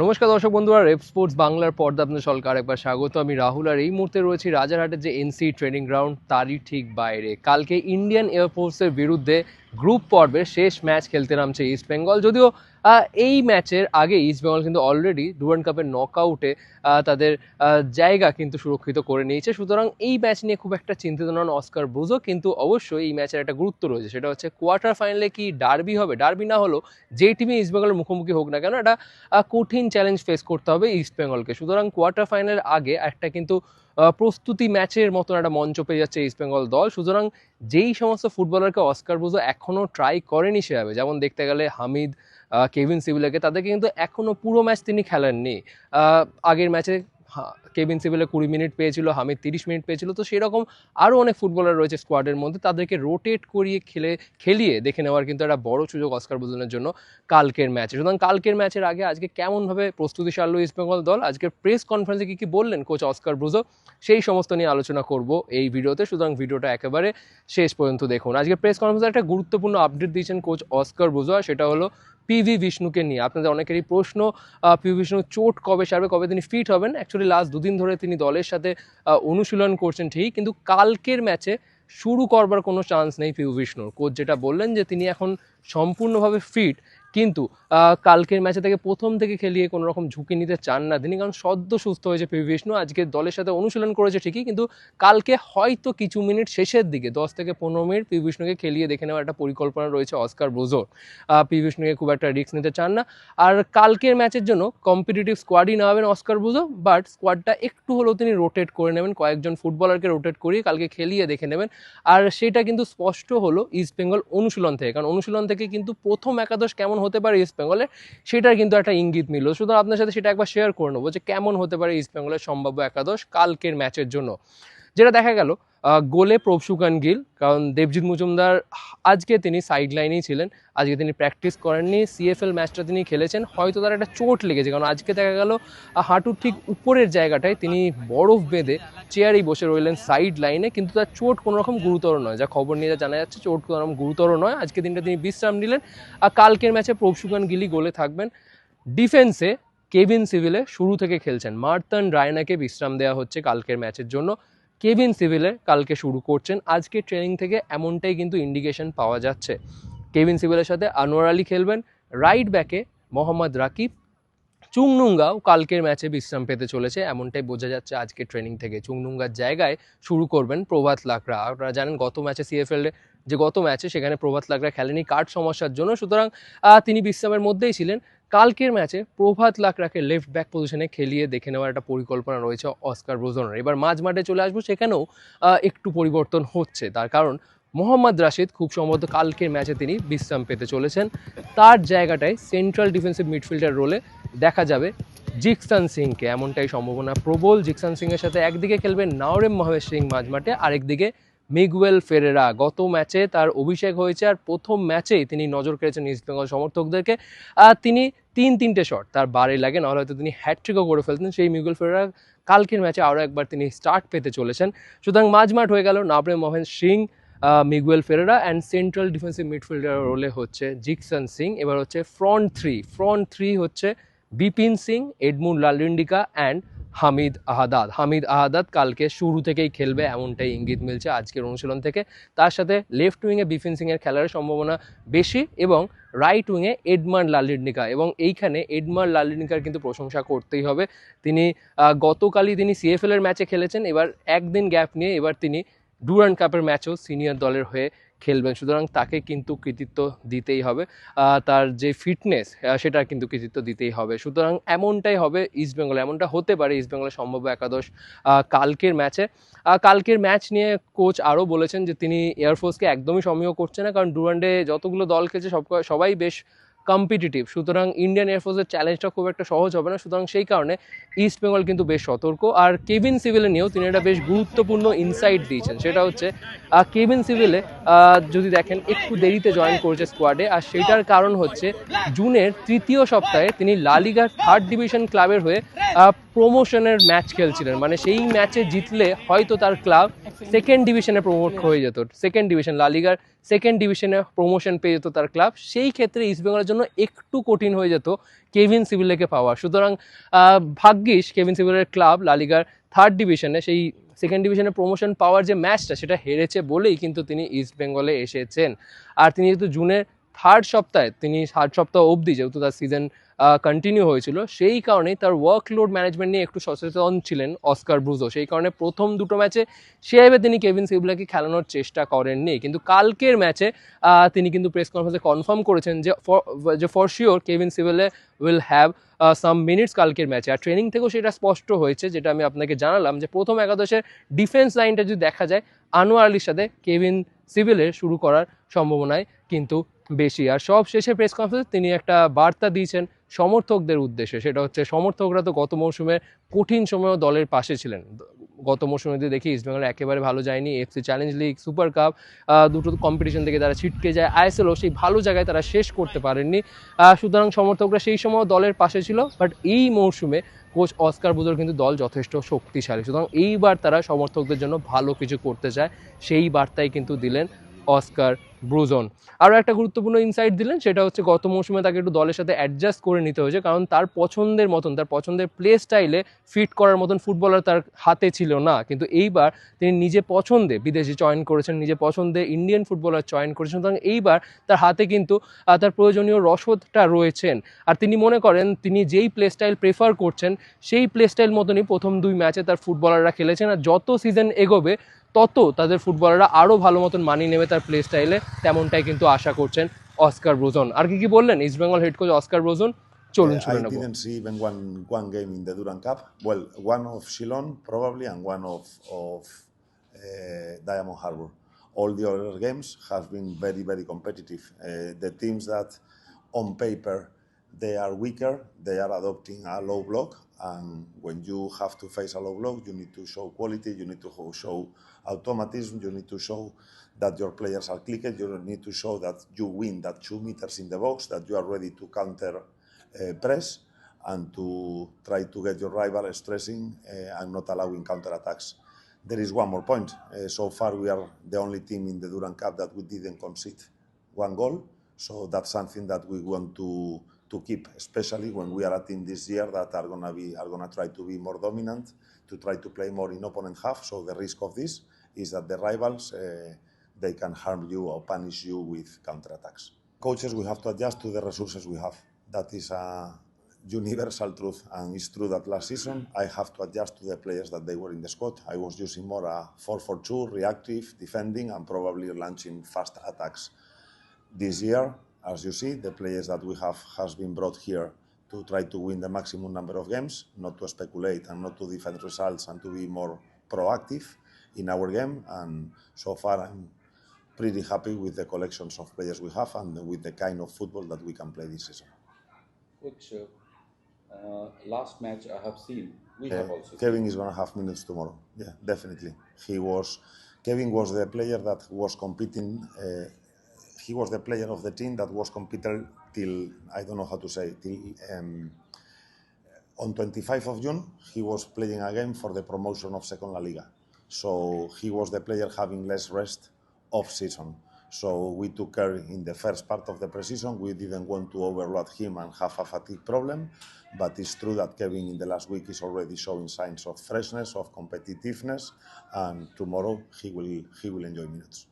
নমস্কার দর্শক বন্ধুরা, রেপ স্পোর্টস বাংলার পর্দা আপনাদের সরকার একবার স্বাগত। আমি রাহুল আর এই মুহূর্তে রয়েছি রাজারহাটের যে এনসি ট্রেনিং গ্রাউন্ড, তারই ঠিক বাইরে। কালকে ইন্ডিয়ান এয়ারফোর্সের বিরুদ্ধে গ্রুপ পর্বের শেষ ম্যাচ খেলতে নামছে ইস্ট বেঙ্গল যদিও এই ম্যাচের আগে ইস্ট বেঙ্গল কিন্তু অলরেডি ডুরান্ড কাপের নক আউটে তাদের জায়গা কিন্তু সুরক্ষিত করে নিয়েছে। সুতরাং এই ম্যাচ নিয়ে খুব একটা চিন্তিত নন অস্কার ব্রুজো, কিন্তু অবশ্যই এই ম্যাচের একটা গুরুত্ব রয়েছে। সেটা হচ্ছে কোয়ার্টার ফাইনালে কি ডার্বি হবে? ডার্বি না হলেও যেই টিমে ইস্ট বেঙ্গলের মুখোমুখি হোক না কেন একটা কঠিন চ্যালেঞ্জ ফেস করতে হবে ইস্ট বেঙ্গলকে সুতরাং কোয়ার্টার ফাইনালের আগে একটা কিন্তু প্রস্তুতি ম্যাচের মতন একটা মঞ্চ পেয়ে যাচ্ছে ইস্ট বেঙ্গল দল। সুতরাং যেই সমস্ত ফুটবলারকে অস্কার বুঝো এখনও ট্রাই করেনি সেভাবে। যেমন দেখতে গেলে হামিদ কেভিন সিভিলাকে তাদেরকে কিন্তু এখনও পুরো ম্যাচ তিনি খেলেননি। আগের ম্যাচে কেভিন সিভিলে কুড়ি মিনিট পেয়েছিল, হামিদ তিরিশ মিনিট পেয়েছিল, তো সেরকম আরও অনেক ফুটবলার রয়েছে স্কোয়াডের মধ্যে, তাদেরকে রোটেট করিয়ে খেলে, খেলিয়ে দেখে নেওয়ার কিন্তু একটা বড় সুযোগ অস্কার বুজনের জন্য কালকের ম্যাচে সুতরাং কালকের ম্যাচের আগে আজকে কেমনভাবে প্রস্তুতি সারল ইস্ট বেঙ্গল দল, আজকের প্রেস কনফারেন্সে কী কী বললেন কোচ অস্কার ব্রুজো সেই সমস্ত নিয়ে আলোচনা করব এই ভিডিওতে। সুতরাং ভিডিওটা একেবারে শেষ পর্যন্ত দেখুন। আজকে প্রেস কনফারেন্সে একটা গুরুত্বপূর্ণ আপডেট দিয়েছেন কোচ অস্কার ব্রুজো আর সেটা হলো পিভি বিষ্ণুকে নিয়ে। আপনাদের অনেকেরই প্রশ্ন পিভি বিষ্ণু চোট কবে সারবে, কবে তিনি ফিট হবেন? অ্যাকচুয়ালি লাস্ট দুদিন ধরে তিনি দলের সাথে অনুশীলন করছেন ঠিক, কিন্তু কালকের ম্যাচে শুরু করবার কোনো চান্স নেই পিউ বিষ্ণুর কোচ যেটা বললেন যে, তিনি এখন সম্পূর্ণভাবে ফিট কিন্তু কালকের ম্যাচে থেকে প্রথম থেকে খেলিয়ে কোনো রকম ঝুঁকি নিতে চান না। তিনি কারণ সদ্য সুস্থ হয়েছে পিভি বিষ্ণু। আজকে দলের সাথে অনুশীলন করেছে ঠিকই, কিন্তু কালকে হয়তো কিছু মিনিট শেষের দিকে, দশ থেকে পনেরো মিনিট পি বিষ্ণুকে খেলিয়ে দেখে নেওয়ার একটা পরিকল্পনা রয়েছে অস্কার ব্রোজোর। পি বিষ্ণুকে খুব একটা রিস্ক নিতে চান না। আর কালকের ম্যাচের জন্য কম্পিটিটিভ স্কোয়াডই নেওয়াবেন অস্কার ব্রুজো বাট স্কোয়াডটা একটু হলেও তিনি রোটেট করে নেবেন। কয়েকজন ফুটবলারকে রোটেট করিয়ে কালকে খেলিয়ে দেখে নেবেন। আর সেটা কিন্তু স্পষ্ট হলো ইস্ট বেঙ্গল অনুশীলন থেকে। কারণ অনুশীলন থেকে কিন্তু প্রথম একাদশ কেমন হতে পারে ইস্ট বেঙ্গলের সেটার কিন্তু একটা ইঙ্গিত মিল সুতরাং আপনার সাথে সেটা একবার শেয়ার করে নেব যে কেমন হতে পারে ইস্ট বেঙ্গলের সম্ভাব্য একাদশ কালকের ম্যাচের জন্য। যেটা দেখা গেল গোলে প্রভসুকান গিল, কারণ দেবজিৎ মজুমদার আজকে তিনি সাইড লাইনেই ছিলেন, আজকে তিনি প্র্যাকটিস করেননি সিএফএল ম্যাচটা তিনি খেলেছেন, হয়তো তার একটা চোট লেগেছে, কারণ আজকে দেখা গেল হাঁটুর ঠিক উপরের জায়গাটায় তিনি বরফ বেঁধে চেয়ারেই বসে রইলেন সাইড লাইনে কিন্তু তার চোট কোনো রকম গুরুতর নয়। যা খবর নিয়ে যা জানা যাচ্ছে, চোট কোনো রকম গুরুতর নয়। আজকে দিনটা তিনি বিশ্রাম নিলেন, আর কালকের ম্যাচে প্রভসুকান গিলি গোলে থাকবেন। ডিফেন্সে কেভিন সিভিলে শুরু থেকে খেলছেন। মার্তান রায়নাকে বিশ্রাম দেওয়া হচ্ছে কালকের ম্যাচের জন্য। কেভিন সিভিলে কালকে শুরু করছেন। আজকে ট্রেনিং থেকে এমনটাই কিন্তু ইন্ডিকেশন পাওয়া যাচ্ছে। কেভিন সিভিলের সাথে আনোয়ার আলী খেলবেন। রাইট ব্যাকে মোহাম্মদ রাকিব। চুংনুঙ্গাও কালকের ম্যাচে বিশ্রাম পেতে চলেছে, এমনটাই বোঝা যাচ্ছে আজকে ট্রেনিং থেকে। চুংনুঙ্গার জায়গায় শুরু করবেন প্রভাত লাকড়া। আপনারা জানেন, গত ম্যাচে সিএফএল যে গত ম্যাচে সেখানে প্রভাত লাকড়া খেলেনি কার্ড সমস্যার জন্য? সুতরাং তিনি বিশ্রামের মধ্যেই ছিলেন। কালকের ম্যাচে প্রভাত লাকড়াকে লেফট ব্যাক পজিশনে খেলিয়ে দেখে নেওয়ার একটা পরিকল্পনা রয়েছে অস্কার ব্রোজনের এবার মাঝ মাঠে চলে আসব, সেখানেও একটু পরিবর্তন হচ্ছে। তার কারণ, মোহাম্মদ রাশিদ খুব সম্ভবত কালকের ম্যাচে তিনি বিশ্রাম পেতে চলেছেন। তার জায়গাটায় সেন্ট্রাল ডিফেন্সিভ মিডফিল্ডার রোলে দেখা যাবে জিকসান সিংকে। এমনটাই সম্ভাবনা প্রবল। জিকসান সিংয়ের সাথে একদিকে খেলবেন নাওরেম মহেশ সিং মাঝমাঠে আরেকদিকে মিগুয়েল ফেরেরা। গত ম্যাচে তার অভিষেক হয়েছে আর প্রথম ম্যাচেই তিনি নজর কেড়েছেন ইস্ট বেঙ্গল সমর্থকদেরকে। আর তিনি তিন, তিনটে শট তার বারে লাগে, নাহলে হয়তো তিনি হ্যাট্রিকও করে ফেলতেন। সেই মিগুয়েল ফেরেরা কালকের ম্যাচে আরও একবার তিনি স্টার্ট পেতে চলেছেন। সুতরাং মাঝমাঠ হয়ে গেল Naorem Mahesh Singh Miguel Ferreira and central defensive midfielder রোলে হচ্ছে জিকসন সিং। এবার হচ্ছে ফ্রন্ট থ্রি ফ্রন্ট থ্রি হচ্ছে Bipin Singh Edmund Lalrindika and Hamid Ahadad Hamid Ahadad কালকে শুরু থেকেই খেলবে, এমনটাই ইঙ্গিত মিলছে আজকের অনুশীলন থেকে। তার সাথে লেফট উইংয়ে বিপিন সিংয়ের খেলার সম্ভাবনা বেশি এবং রাইট উইংয়ে এডমার লালিন্ডিকা এবং এইখানে এডমার লালিন্ডিকার কিন্তু প্রশংসা করতেই হবে। তিনি গতকালই তিনি সিএফএল এর ম্যাচে খেলেছেন। এবার একদিন গ্যাপ নিয়ে এবার তিনি ডুরান্ড কাপের ম্যাচও সিনিয়র দলের হয়ে খেলবেন। সুতরাং তাকে কিন্তু কৃতিত্ব দিতেই হবে। তার যে ফিটনেস সেটার কিন্তু কৃতিত্ব দিতেই হবে। সুতরাং এমনটাই হবে ইস্টবেঙ্গল এমনটা হতে পারে ইস্ট বেঙ্গলের সম্ভাব্য একাদশ কালকের ম্যাচে। কালকের ম্যাচ নিয়ে কোচ আরও বলেছেন যে তিনি এয়ারফোর্সকে একদমই সমীহ করছে না। কারণ ডুরান্ডে যতগুলো দল খেলছে, সব সবাই বেশ কম্পিটিটিভ সুতরাং ইন্ডিয়ান এয়ারফোর্সের চ্যালেঞ্জটা খুব একটা সহজ হবে না। সুতরাং সেই কারণে ইস্ট বেঙ্গল কিন্তু বেশ সতর্ক। আর কেভিন সিভিলে নিয়েও তিনি একটা বেশ গুরুত্বপূর্ণ ইনসাইট দিয়েছেন। সেটা হচ্ছে কেভিন সিভিলে যদি দেখেন, একটু দেরিতে জয়েন করেছে স্কোয়াডে আর সেটার কারণ হচ্ছে, জুনের তৃতীয় সপ্তাহে তিনি লালিগার থার্ড ডিভিশন ক্লাবের হয়ে প্রমোশনের ম্যাচ খেলছিলেন। মানে সেই ম্যাচে জিতলে হয়তো তার ক্লাব সেকেন্ড ডিভিশনে প্রমোট হয়ে যেত। সেকেন্ড ডিভিশন লালিগার সেকেন্ড ডিভিশনে প্রমোশন পেয়ে যেত তার ক্লাব সেই ক্ষেত্রে ইস্টবেঙ্গলের জন্য একটু কঠিন হয়ে যেত কেভিন সিভিলেকে পাওয়া। সুতরাং ভাগ্যিস কেভিন সিভিলের ক্লাব লালিগার থার্ড ডিভিশনে সেই সেকেন্ড ডিভিশনে প্রমোশন পাওয়ার যে ম্যাচটা সেটা হেরেছে বলেই কিন্তু তিনি ইস্ট বেঙ্গলে এসেছেন। আর তিনি যেহেতু জুনের থার্ড সপ্তাহে, তিনি থার্ড সপ্তাহ অবধি যেহেতু তার সিজন কন্টিনিউ হয়েছিল, সেই কারণেই তার ওয়ার্কলোড ম্যানেজমেন্ট নিয়ে একটু সচেতন ছিলেন অস্কার ব্রুজো। সেই কারণে প্রথম দুটো ম্যাচে সেভাবে তিনি কেভিন সিবলাকে খেলানোর চেষ্টা করেননি। কিন্তু কালকের ম্যাচে তিনি কিন্তু প্রেস কনফারেন্সে কনফার্ম করেছেন যে যে for sure Kevin Sibille will have some minutes কালকের ম্যাচে। আর ট্রেনিং থেকেও সেটা স্পষ্ট হয়েছে, যেটা আমি আপনাকে জানালাম যে প্রথম একাদশের ডিফেন্স লাইনটা যদি দেখা যায়, আনোয়ার আলীর সাথে কেভিন সিভিলের শুরু করার সম্ভাবনায় কিন্তু বেশি। আর সব শেষে প্রেস কনফারেন্সে তিনি একটা বার্তা দিয়েছেন সমর্থকদের উদ্দেশ্যে। সেটা হচ্ছে সমর্থকরা তো গত মৌসুমে কঠিন সময়ও দলের পাশে ছিলেন। গত মৌসুমে যদি দেখি ইস্টবেঙ্গল একেবারে ভালো যায়নি FC challenge league super cup দুটো কম্পিটিশন থেকে তারা ছিটকে যায়। আইএসএলও সেই ভালো জায়গায় তারা শেষ করতে পারেননি। সুতরাং সমর্থকরা সেই সময় দলের পাশে ছিল বাট এই মৌসুমে কোচ অস্কার বুজোর কিন্তু দল যথেষ্ট শক্তিশালী। সুতরাং এইবার তারা সমর্থকদের জন্য ভালো কিছু করতে চায়। সেই বার্তাই কিন্তু দিলেন অস্কার ব্রুজন আরও একটা গুরুত্বপূর্ণ ইনসাইট দিলেন, সেটা হচ্ছে গত মৌসুমে তাকে একটু দলের সাথে অ্যাডজাস্ট করে নিতে হয়েছে, কারণ তার পছন্দের মতন, তার পছন্দের প্লে স্টাইলে ফিট করার মতন ফুটবলার তার হাতে ছিল না। কিন্তু এইবার তিনি নিজে পছন্দে বিদেশি চয়ন করেছেন, নিজে পছন্দে ইন্ডিয়ান ফুটবলার চয়ন করেছেন, সুতরাং এইবার তার হাতে কিন্তু তার প্রয়োজনীয় রসদটা রয়েছেন। আর তিনি মনে করেন, তিনি যেই প্লে স্টাইল প্রেফার করছেন, সেই প্লে স্টাইল মতনই প্রথম দুই ম্যাচে তার ফুটবলাররা খেলেছেন, আর যত সিজন এগোবে, তত তাদের ফুটবলাররা আরও ভালো মতন মানিয়ে নেবে তার প্লে স্টাইলে তেমনটাই কিন্তু আশা করছেন অস্কার ব্রোজন আর কি কি বললেন East Bengal head coach Oscar Bruzon চলুন Uh, শুনে I didn't see even one one game in the Duran Cup. Well, one of Shillong probably, and one of of uh, Diamond Harbour. All the other games have been very very competitive. Uh, the teams that, on paper, they are weaker. They are adopting a low block, and when you have to face a low block, you need to show quality. You need to show automatism. You need to show that your players are clicked. You need to show that you win that two meters in the box. That you are ready to counter uh, press and to try to get your rival stressing uh, and not allowing counter attacks. There is one more point. Uh, so far, we are the only team in the Duran Cup that we didn't concede one goal. So that's something that we want to to keep, especially when we are a team this year that are gonna be are gonna try to be more dominant, to try to play more in opponent half. So the risk of this is that the rivals uh, they can harm you or punish you with counterattacks. Coaches, we have to adjust to the resources we have. That is a universal truth, and it's true that last season I have to adjust to the players that they were in the squad. I was using more a 4-4-2, reactive, defending, and probably launching fast attacks. This year, as you see, the players that we have has been brought here to try to win the maximum number of games, not to speculate and not to defend results, and to be more proactive in our game. And so far, I'm pretty happy with the collections of players we have and with the kind of football that we can play this season. Which uh, last match I have seen, we Uh, have also. Kevin is going to have minutes tomorrow. Yeah, definitely. He was. Kevin was the player that was competing. Uh, he was the player of the team that was competing till I don't know how to say till um, on 25 of June. He was playing a game for the promotion of Second La Liga. So he was the player having less rest off season. So we took care in the first part of the preseason. We didn't want to overload him and have a fatigue problem. But it's true that Kevin in the last week is already showing signs of freshness, of competitiveness, and tomorrow he will he will enjoy minutes.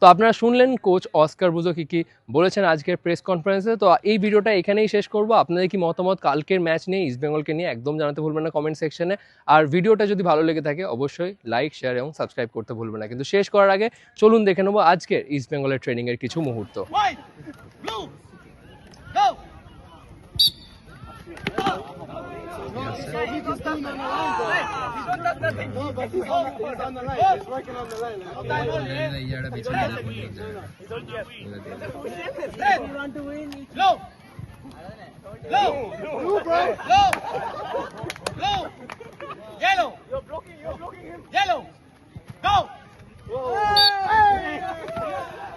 তো আপনারা শুনলেন coach Oscar বুজো কী কী বলেছেন আজকের press কনফারেন্সে তো এই ভিডিওটা এখানেই শেষ করব। আপনাদের কি মতামত? কালকের ম্যাচ নিয়ে ইস্টবেঙ্গলকে নিয়ে একদম জানাতে ভুলবেন না কমেন্ট সেকশনে আর ভিডিওটা যদি ভালো লেগে থাকে, অবশ্যই লাইক শেয়ার এবং সাবস্ক্রাইব করতে ভুলবেন না। কিন্তু শেষ করার আগে চলুন দেখে নেব আজকের ইস্টবেঙ্গলের ট্রেনিংয়ের কিছু মুহূর্ত। Low! Low! Low, bro! Low! Low! Yellow! You're blocking, you're blocking him! Yellow! Go! Whoa. Hey!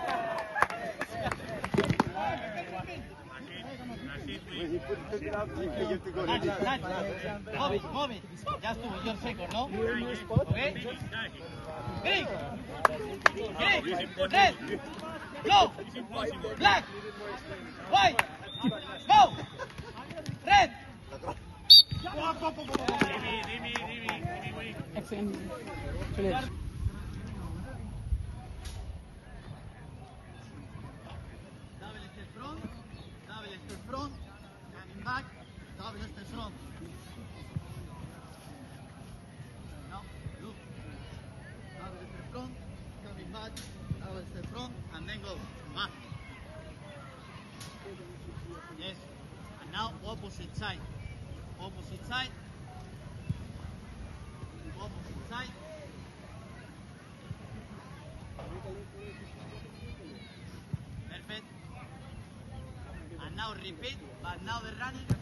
Pues Móvil, móvil. Ya estuvo, yo seco, ¿no? Green. Green. Red. Blue. Black. White. Go. Red. Dime, dime, Now opposite side. Opposite side. Opposite side. Perfect. And now repeat, but now the running.